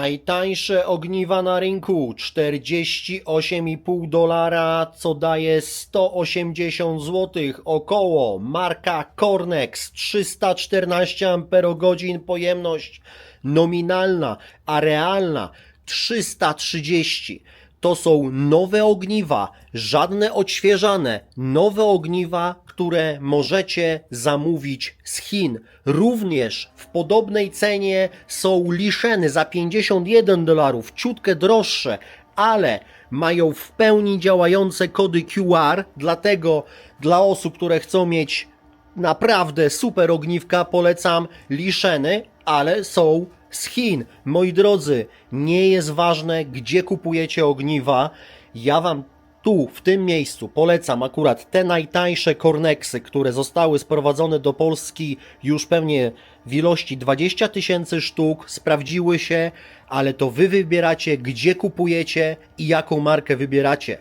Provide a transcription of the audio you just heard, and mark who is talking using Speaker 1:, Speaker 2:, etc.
Speaker 1: Najtańsze ogniwa na rynku 48,5 dolara, co daje 180 zł około. Marka Cornex 314 amperogodzin pojemność nominalna, a realna 330. To są nowe ogniwa, żadne odświeżane, nowe ogniwa, które możecie zamówić z Chin. Również w podobnej cenie są liszeny za 51 dolarów, ciutkę droższe, ale mają w pełni działające kody QR, dlatego dla osób, które chcą mieć naprawdę super ogniwka, polecam liszeny, ale są z Chin. Moi drodzy, nie jest ważne, gdzie kupujecie ogniwa. Ja Wam tu, w tym miejscu, polecam akurat te najtańsze Cornexy, które zostały sprowadzone do Polski już pewnie w ilości 20 tysięcy sztuk, sprawdziły się, ale to Wy wybieracie, gdzie kupujecie i jaką markę wybieracie.